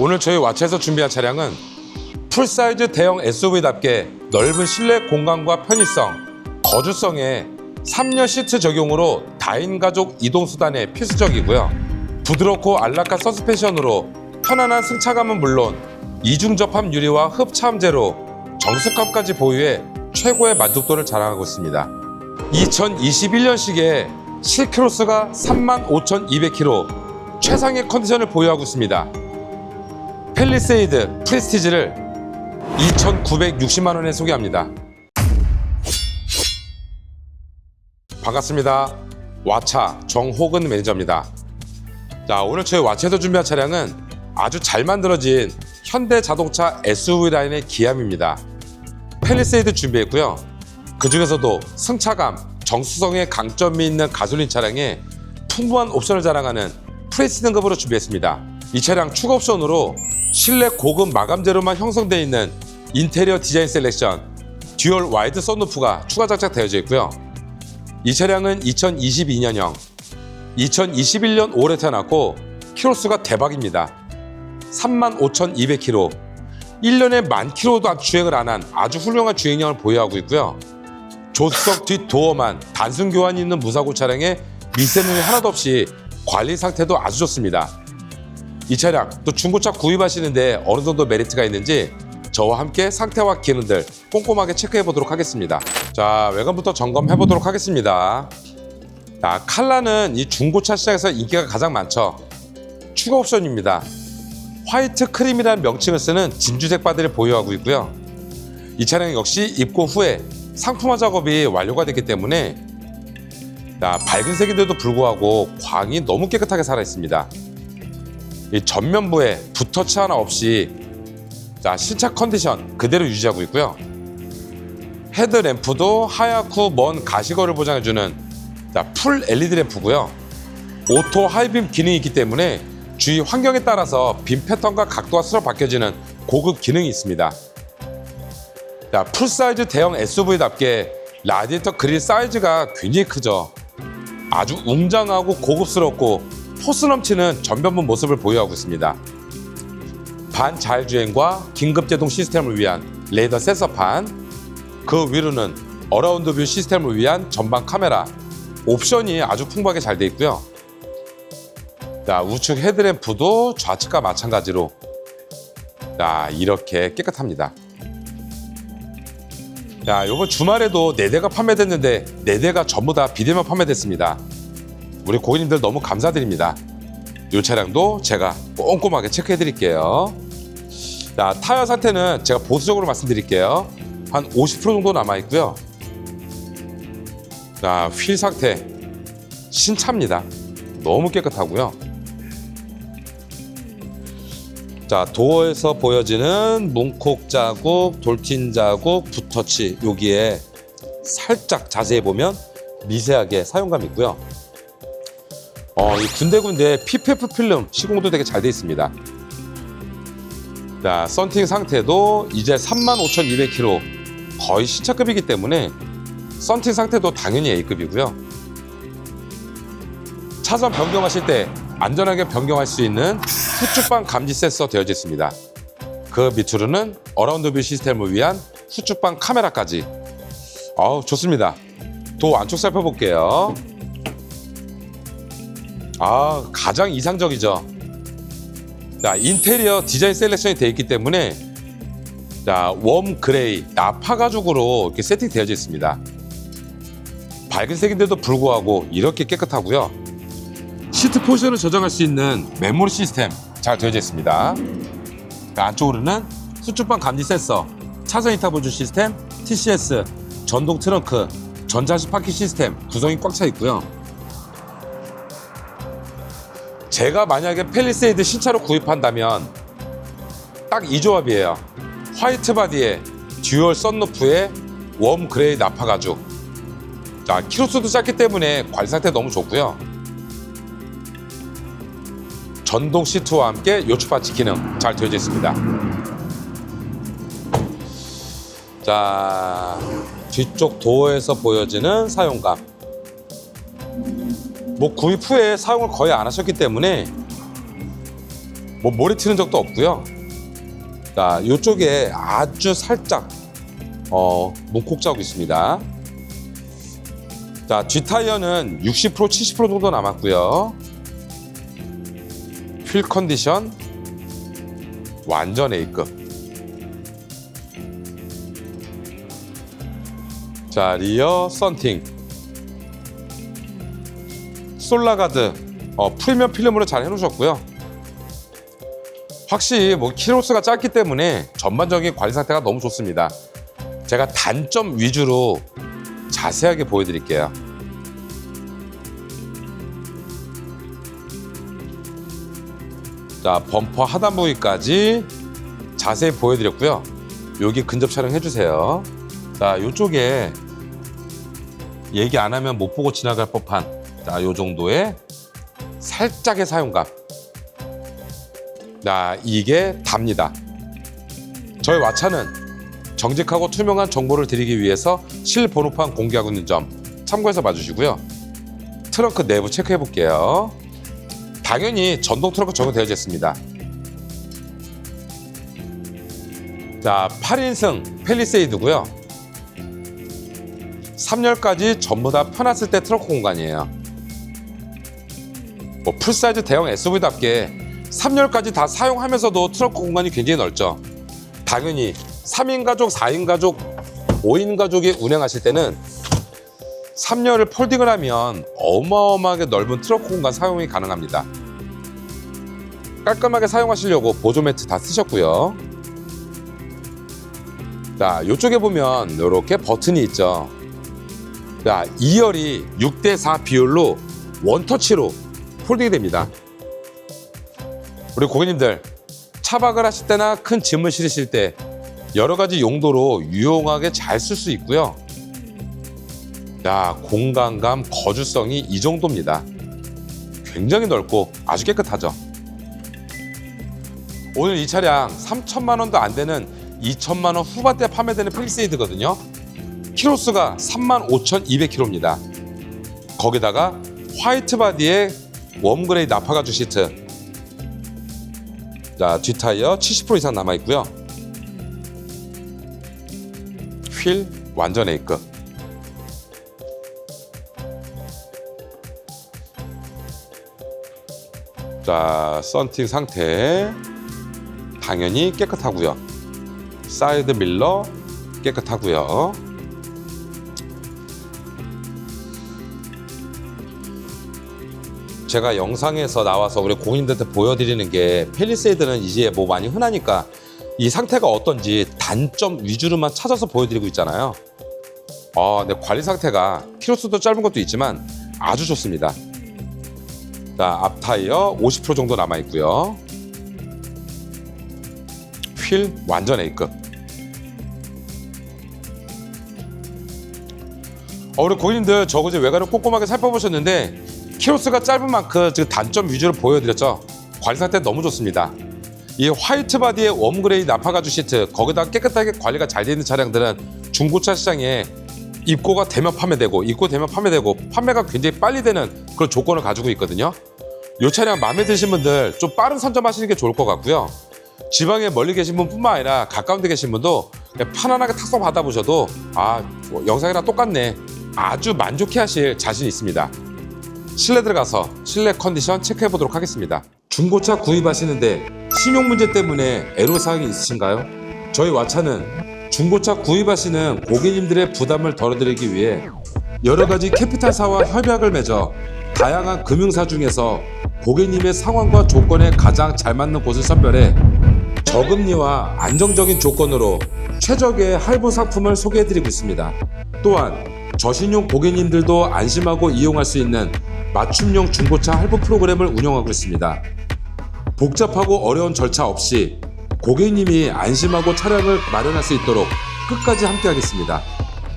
오늘 저희 와차에서 준비한 차량은 풀사이즈 대형 SUV답게 넓은 실내 공간과 편의성, 거주성에 3열 시트 적용으로 다인 가족 이동 수단에 필수적이고요. 부드럽고 안락한 서스펜션으로 편안한 승차감은 물론 이중 접합 유리와 흡차함제로 정숙함까지 보유해 최고의 만족도를 자랑하고 있습니다. 2021년식에 실키로수가 35,200km 최상의 컨디션을 보유하고 있습니다. 펠리세이드 프레스티지를 2,960만 원에 소개합니다. 반갑습니다. 와차 정호근 매니저입니다. 자, 오늘 저희 와차에서 준비한 차량은 아주 잘 만들어진 현대 자동차 SUV 라인의 기함입니다. 펠리세이드 준비했고요. 그 중에서도 승차감, 정수성의 강점이 있는 가솔린 차량에 풍부한 옵션을 자랑하는 프레스 등급으로 준비했습니다. 이 차량 추가 옵션으로 실내 고급 마감재로만 형성되어 있는 인테리어 디자인 셀렉션, 듀얼 와이드 썬루프가 추가 장착되어져 있고요. 이 차량은 2022년형, 2021년 올해 태어났고 키로수가 대박입니다. 35,200km, 1년에 만 킬로도 주행을 안 한 아주 훌륭한 주행량을 보유하고 있고요. 조수석 뒷 도어만 단순 교환이 있는 무사고 차량에 미세누이 하나도 없이 관리 상태도 아주 좋습니다. 이 차량 또 중고차 구입하시는데 어느 정도 메리트가 있는지 저와 함께 상태와 기능들 꼼꼼하게 체크해 보도록 하겠습니다. 자 외관부터 점검해 보도록 하겠습니다. 자 칼라는 이 중고차 시장에서 인기가 가장 많죠. 추가 옵션입니다. 화이트 크림이라는 명칭을 쓰는 진주색 바디를 보유하고 있고요. 이 차량 역시 입고 후에 상품화 작업이 완료가 됐기 때문에 자, 밝은 색인데도 불구하고 광이 너무 깨끗하게 살아 있습니다. 이 전면부에 붓터치 하나 없이 자, 신차 컨디션 그대로 유지하고 있고요. 헤드램프도 하얗고 먼 가시거를 보장해주는 자, 풀 LED 램프고요. 오토 하이빔 기능이 있기 때문에 주위 환경에 따라서 빔 패턴과 각도가 스스로 바뀌어지는 고급 기능이 있습니다. 자, 풀사이즈 대형 SUV답게 라디에이터 그릴 사이즈가 굉장히 크죠. 아주 웅장하고 고급스럽고 포스 넘치는 전면부 모습을 보유하고 있습니다. 반자율주행과 긴급제동 시스템을 위한 레이더 센서판, 그 위로는 어라운드 뷰 시스템을 위한 전방 카메라, 옵션이 아주 풍부하게 잘 돼 있고요. 자, 우측 헤드램프도 좌측과 마찬가지로 자, 이렇게 깨끗합니다. 자, 이번 주말에도 4대가 판매됐는데 4대가 전부 다 비대면 판매됐습니다. 우리 고객님들 너무 감사드립니다. 이 차량도 제가 꼼꼼하게 체크해 드릴게요. 자, 타이어 상태는 제가 보수적으로 말씀드릴게요. 한 50% 정도 남아 있고요. 자, 휠 상태 신차입니다. 너무 깨끗하고요. 자, 도어에서 보여지는 문콕 자국, 돌틴 자국, 붓터치 여기에 살짝 자세히 보면 미세하게 사용감 있고요. 어, 이 군데군데 PPF 필름 시공도 되게 잘 돼 있습니다. 자, 썬팅 상태도 이제 35,200km 거의 신차급이기 때문에 썬팅 상태도 당연히 A급이고요. 차선 변경하실 때 안전하게 변경할 수 있는 후측방 감지 센서 되어져 있습니다. 그 밑으로는 어라운드 뷰 시스템을 위한 후측방 카메라까지. 어우, 좋습니다. 도 안쪽 살펴볼게요. 아, 가장 이상적이죠. 자, 인테리어 디자인 셀렉션이 되어 있기 때문에 자, 웜 그레이, 나파 가죽으로 이렇게 세팅되어져 있습니다. 밝은 색인데도 불구하고 이렇게 깨끗하고요. 시트 포지션을 조정할 수 있는 메모리 시스템 잘 되어져 있습니다. 그 안쪽으로는 수축방 감지 센서, 차선 이탑 보조 시스템, TCS, 전동 트렁크, 전자식 파킹 시스템 구성이 꽉 차 있고요. 제가 만약에 펠리세이드 신차로 구입한다면 딱 이 조합이에요. 화이트 바디에 듀얼 썬루프에 웜 그레이 나파 가죽. 자, 키로수도 짧기 때문에 관리 상태 너무 좋고요. 전동 시트와 함께 요추 파치 기능 잘 되어져 있습니다. 자, 뒤쪽 도어에서 보여지는 사용감. 뭐 구입 후에 사용을 거의 안 하셨기 때문에 뭐 모래 튀는 적도 없고요. 자, 이쪽에 아주 살짝 어, 문콕 자국 있습니다. 자, 뒷 타이어는 60% 70% 정도 남았고요. 휠 컨디션 완전 A급. 자, 리어 썬팅. 솔라가드 어, 프리미엄 필름으로 잘 해놓으셨고요. 확실히 뭐 키로수가 짧기 때문에 전반적인 관리 상태가 너무 좋습니다. 제가 단점 위주로 자세하게 보여드릴게요. 자, 범퍼 하단 부위까지 자세히 보여드렸고요. 여기 근접 촬영 해주세요. 자, 이쪽에 얘기 안 하면 못 보고 지나갈 법한 자, 요 정도의 살짝의 사용감. 자, 이게 답니다. 저희 왓차는 정직하고 투명한 정보를 드리기 위해서 실번호판 공개하고 있는 점 참고해서 봐주시고요. 트렁크 내부 체크해 볼게요. 당연히 전동 트렁크 적용되어 있습니다. 자, 8인승 펠리세이드고요. 3열까지 전부 다 펴놨을 때 트렁크 공간이에요. 뭐 풀사이즈 대형 SUV답게 3열까지 다 사용하면서도 트렁크 공간이 굉장히 넓죠. 당연히 3인 가족, 4인 가족, 5인 가족이 운행하실 때는 3열을 폴딩을 하면 어마어마하게 넓은 트렁크 공간 사용이 가능합니다. 깔끔하게 사용하시려고 보조 매트 다 쓰셨고요. 자, 이쪽에 보면 이렇게 버튼이 있죠. 자, 2열이 6대4 비율로 원터치로 폴딩이 됩니다. 우리 고객님들 차박을 하실 때나 큰 짐을 실으실 때 여러 가지 용도로 유용하게 잘 쓸 수 있고요. 자, 공간감, 거주성이 이 정도입니다. 굉장히 넓고 아주 깨끗하죠. 오늘 이 차량 3천만 원도 안 되는 2천만 원 후반대 판매되는 펠리세이드거든요. 키로수가 3만 5,200km입니다. 거기다가 화이트 바디에 웜그레이 나파가죽 시트. 자, 뒷타이어 70% 이상 남아 있고요. 휠 완전 A급. 자, 썬팅 상태 당연히 깨끗하고요. 사이드 밀러 깨끗하고요. 제가 영상에서 나와서 우리 고객님들한테 보여드리는 게 펠리세이드는 이제 뭐 많이 흔하니까 이 상태가 어떤지 단점 위주로만 찾아서 보여드리고 있잖아요. 아, 네, 관리 상태가 키로수도 짧은 것도 있지만 아주 좋습니다. 자, 앞 타이어 50% 정도 남아 있고요. 휠 완전 A급. 어, 우리 고객님들 저거 이제 외관을 꼼꼼하게 살펴보셨는데 키로수가 짧은 만큼 지금 단점 위주로 보여드렸죠. 관리 상태 너무 좋습니다. 이 화이트 바디의 웜그레이 나파가죽 시트 거기다 깨끗하게 관리가 잘 되어 있는 차량들은 중고차 시장에 입고가 되면 판매되고 입고되면 판매되고 판매가 굉장히 빨리 되는 그런 조건을 가지고 있거든요. 이 차량 마음에 드신 분들 좀 빠른 선점하시는 게 좋을 것 같고요. 지방에 멀리 계신 분뿐만 아니라 가까운 데 계신 분도 편안하게 탁석 받아보셔도 아 뭐 영상이랑 똑같네 아주 만족해 하실 자신 있습니다. 실내 들어가서 실내 컨디션 체크해 보도록 하겠습니다. 중고차 구입하시는데 신용 문제 때문에 애로사항이 있으신가요? 저희 왓차는 중고차 구입하시는 고객님들의 부담을 덜어드리기 위해 여러 가지 캐피탈사와 협약을 맺어 다양한 금융사 중에서 고객님의 상황과 조건에 가장 잘 맞는 곳을 선별해 저금리와 안정적인 조건으로 최적의 할부 상품을 소개해드리고 있습니다. 또한 저신용 고객님들도 안심하고 이용할 수 있는 맞춤형 중고차 할부 프로그램을 운영하고 있습니다. 복잡하고 어려운 절차 없이 고객님이 안심하고 차량을 마련할 수 있도록 끝까지 함께하겠습니다.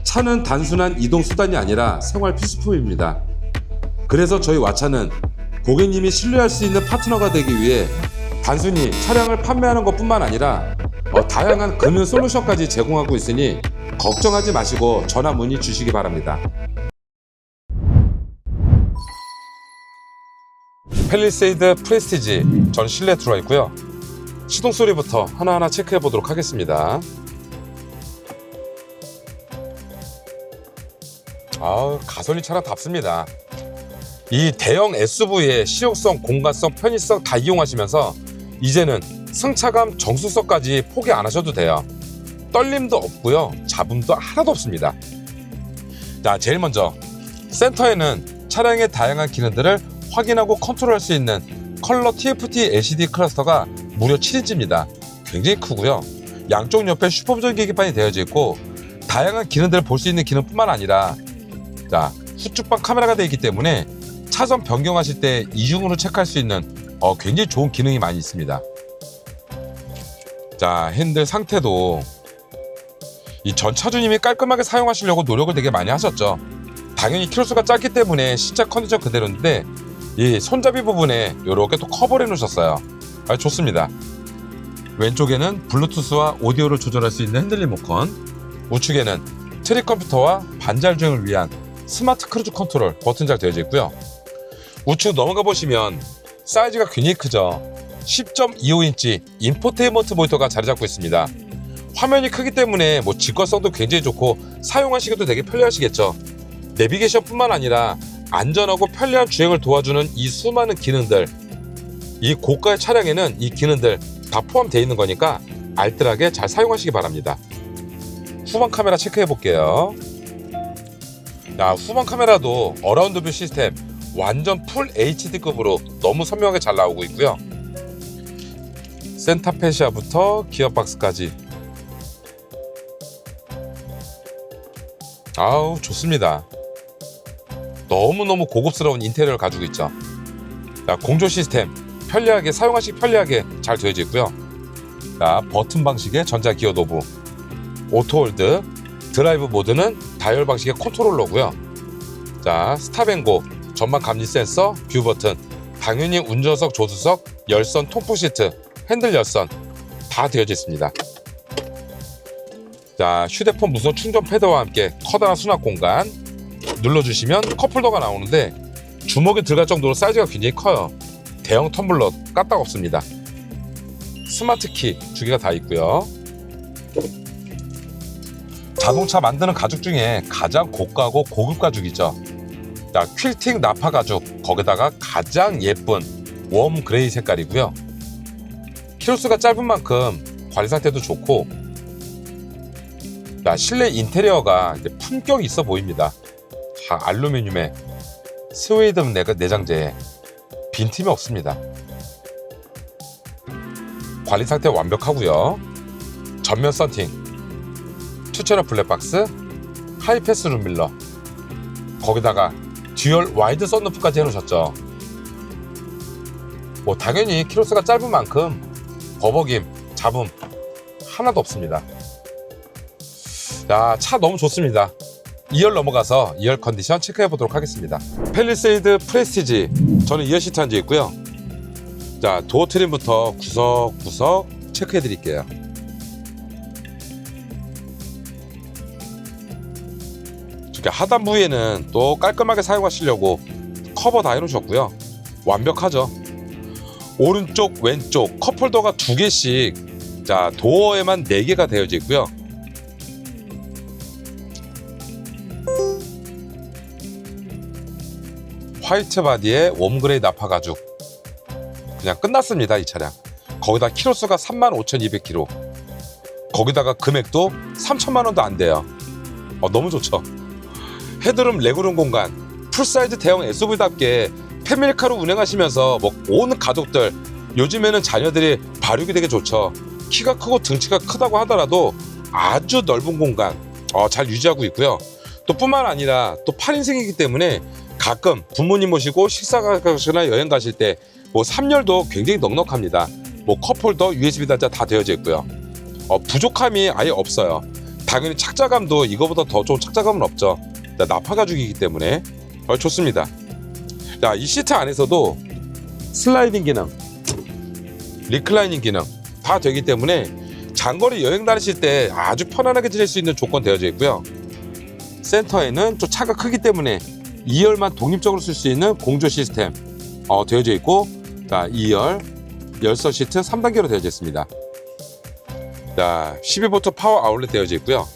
차는 단순한 이동 수단이 아니라 생활 필수품입니다. 그래서 저희 왓차는 고객님이 신뢰할 수 있는 파트너가 되기 위해 단순히 차량을 판매하는 것뿐만 아니라 어, 다양한 금융 솔루션까지 제공하고 있으니 걱정하지 마시고 전화 문의 주시기 바랍니다. 펠리세이드 프레스티지 전 실내 들어와 있고요. 시동 소리부터 하나하나 체크해 보도록 하겠습니다. 아, 가솔린 차랑 답습니다. 이 대형 SUV의 실용성, 공간성, 편의성 다 이용하시면서 이제는 승차감, 정수성까지 포기 안 하셔도 돼요. 떨림도 없고요. 잡음도 하나도 없습니다. 자, 제일 먼저 센터에는 차량의 다양한 기능들을 확인하고 컨트롤할 수 있는 컬러 TFT LCD 클러스터가 무려 7인치입니다. 굉장히 크고요. 양쪽 옆에 슈퍼비전 계기판이 되어져 있고 다양한 기능들을 볼 수 있는 기능뿐만 아니라 자 후측방 카메라가 되어 있기 때문에 차선 변경하실 때 이중으로 체크할 수 있는 어, 굉장히 좋은 기능이 많이 있습니다. 자 핸들 상태도 이 전 차주님이 깔끔하게 사용하시려고 노력을 되게 많이 하셨죠. 당연히 키로수가 짧기 때문에 신차 컨디션 그대로인데 이 손잡이 부분에 이렇게 또 커버를 해 놓으셨어요. 아, 좋습니다. 왼쪽에는 블루투스와 오디오를 조절할 수 있는 핸들 리모컨, 우측에는 트릭 컴퓨터와 반잘 주행을 위한 스마트 크루즈 컨트롤 버튼잘 되어져 있고요. 우측 넘어가 보시면 사이즈가 굉장히 크죠. 10.25인치 인포테인먼트 모니터가 자리 잡고 있습니다. 화면이 크기 때문에 뭐 직관성도 굉장히 좋고 사용하시기도 되게 편리하시겠죠. 내비게이션뿐만 아니라 안전하고 편리한 주행을 도와주는 이 수많은 기능들 이 고가의 차량에는 이 기능들 다 포함되어 있는 거니까 알뜰하게 잘 사용하시기 바랍니다. 후방 카메라 체크해 볼게요. 자, 후방 카메라도 어라운드 뷰 시스템 완전 풀 HD급으로 너무 선명하게 잘 나오고 있고요. 센터 페시아부터 기어박스까지 아우 좋습니다. 너무너무 고급스러운 인테리어를 가지고 있죠. 자, 공조 시스템 편리하게 사용하시기 편리하게 잘 되어져 있고요. 자, 버튼 방식의 전자 기어 노브, 오토홀드, 드라이브 모드는 다이얼 방식의 컨트롤러고요. 자, 스탑앤고, 전방 감지 센서, 뷰 버튼, 당연히 운전석, 조수석, 열선, 통풍 시트, 핸들 열선 다 되어져 있습니다. 자, 휴대폰 무선 충전 패드와 함께 커다란 수납 공간 눌러주시면 컵홀더가 나오는데 주먹에 들어갈 정도로 사이즈가 굉장히 커요. 대형 텀블러 까딱 없습니다. 스마트 키 두 개가 다 있고요. 자동차 만드는 가죽 중에 가장 고가고 고급 가죽이죠. 자, 퀼팅 나파 가죽 거기다가 가장 예쁜 웜 그레이 색깔이고요. 키로수가 짧은 만큼 관리 상태도 좋고 자, 실내 인테리어가 이제 품격 있어 보입니다. 다 알루미늄에 스웨이드 내- 내장재에 빈틈이 없습니다. 관리 상태 완벽하고요. 전면 썬팅, 투체너 블랙박스, 하이패스 룸밀러, 거기다가 듀얼 와이드 썬루프까지 해놓으셨죠. 뭐 당연히 키로수가 짧은 만큼 버벅임, 잡음 하나도 없습니다. 자, 차 너무 좋습니다. 2열 넘어가서 2열 컨디션 체크해 보도록 하겠습니다. 펠리세이드 프레스티지 저는 2열 시트 앉아 있고요. 자, 도어 트림부터 구석구석 체크해 드릴게요. 이렇게 하단 부위에는 또 깔끔하게 사용하시려고 커버 다 해놓으셨고요. 완벽하죠. 오른쪽, 왼쪽 컵홀더가 두 개씩 자 도어에만 네 개가 되어져 있고요. 화이트 바디에 웜그레이 나파 가죽. 그냥 끝났습니다 이 차량. 거기다 키로수가 35,200km 거기다가 금액도 3천만 원도 안 돼요. 어, 너무 좋죠? 헤드룸 레그룸 공간 풀사이즈 대형 SUV답게 패밀리카로 운행하시면서 뭐 온 가족들 요즘에는 자녀들이 발육이 되게 좋죠. 키가 크고 등치가 크다고 하더라도 아주 넓은 공간. 어, 잘 유지하고 있고요. 또 뿐만 아니라 또 8인승이기 때문에 가끔 부모님 모시고 식사 가시거나 여행 가실 때 뭐 3열도 굉장히 넉넉합니다. 뭐 컵홀더, USB 단자 다 되어져 있고요. 어, 부족함이 아예 없어요. 당연히 착자감도 이거보다 더 좋은 착자감은 없죠. 자, 나파 가죽이기 때문에 어, 좋습니다. 자, 이 시트 안에서도 슬라이딩 기능, 리클라이닝 기능 다 되기 때문에 장거리 여행 다니실 때 아주 편안하게 지낼 수 있는 조건 되어져 있고요. 센터에는 좀 차가 크기 때문에 2열만 독립적으로 쓸 수 있는 공조 시스템 어, 되어져 있고 자 2열 열선 시트 3단계로 되어져 있습니다. 자 12V 파워 아울렛 되어져 있고요.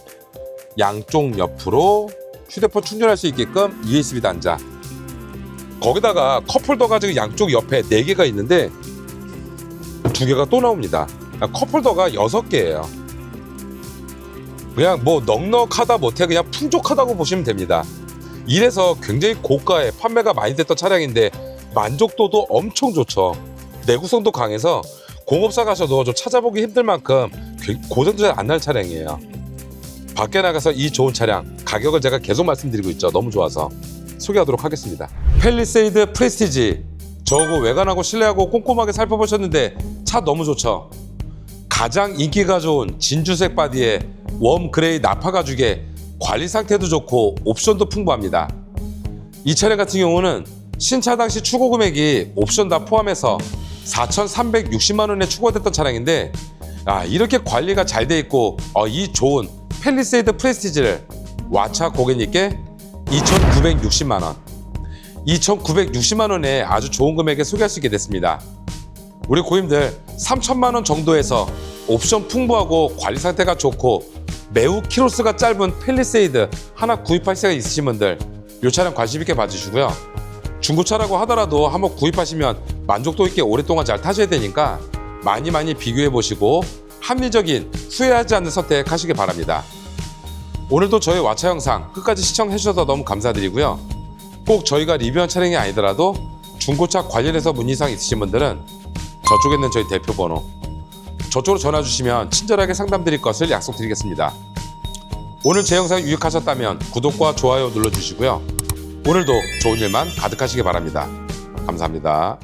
양쪽 옆으로 휴대폰 충전할 수 있게끔 USB 단자. 거기다가 컵홀더 가 지금 양쪽 옆에 4개가 있는데 두 개가 또 나옵니다. 컵홀더가 6개예요. 그냥 뭐 넉넉하다 못해 그냥 풍족하다고 보시면 됩니다. 이래서 굉장히 고가에 판매가 많이 됐던 차량인데 만족도도 엄청 좋죠. 내구성도 강해서 공업사 가셔도 좀 찾아보기 힘들 만큼 그 고장도 잘안날 차량이에요. 밖에 나가서 이 좋은 차량 가격을 제가 계속 말씀드리고 있죠. 너무 좋아서 소개하도록 하겠습니다. 펠리세이드 프레스티지 저거 외관하고 실내하고 꼼꼼하게 살펴보셨는데 차 너무 좋죠. 가장 인기가 좋은 진주색 바디에 웜 그레이 나파 가죽에 관리 상태도 좋고 옵션도 풍부합니다. 이 차량 같은 경우는 신차 당시 추고 금액이 옵션 다 포함해서 4,360만 원에 추가됐던 차량인데 아, 이렇게 관리가 잘 돼 있고 어, 이 좋은 펠리세이드 프레스티지를 와차 고객님께 2,960만 원, 2,960만 원에 아주 좋은 금액에 소개할 수 있게 됐습니다. 우리 고객님들 3천만 원 정도에서 옵션 풍부하고 관리 상태가 좋고 매우 키로수가 짧은 펠리세이드 하나 구입할 생각 있으신 분들 이 차량 관심 있게 봐주시고요. 중고차라고 하더라도 한번 구입하시면 만족도 있게 오랫동안 잘 타셔야 되니까 많이 많이 비교해 보시고 합리적인 후회하지 않는 선택하시기 바랍니다. 오늘도 저희 와차 영상 끝까지 시청해 주셔서 너무 감사드리고요. 꼭 저희가 리뷰한 차량이 아니더라도 중고차 관련해서 문의사항 있으신 분들은 저쪽에 있는 저희 대표 번호 저쪽으로 전화 주시면 친절하게 상담드릴 것을 약속드리겠습니다. 오늘 제 영상 유익하셨다면 구독과 좋아요 눌러주시고요. 오늘도 좋은 일만 가득하시기 바랍니다. 감사합니다.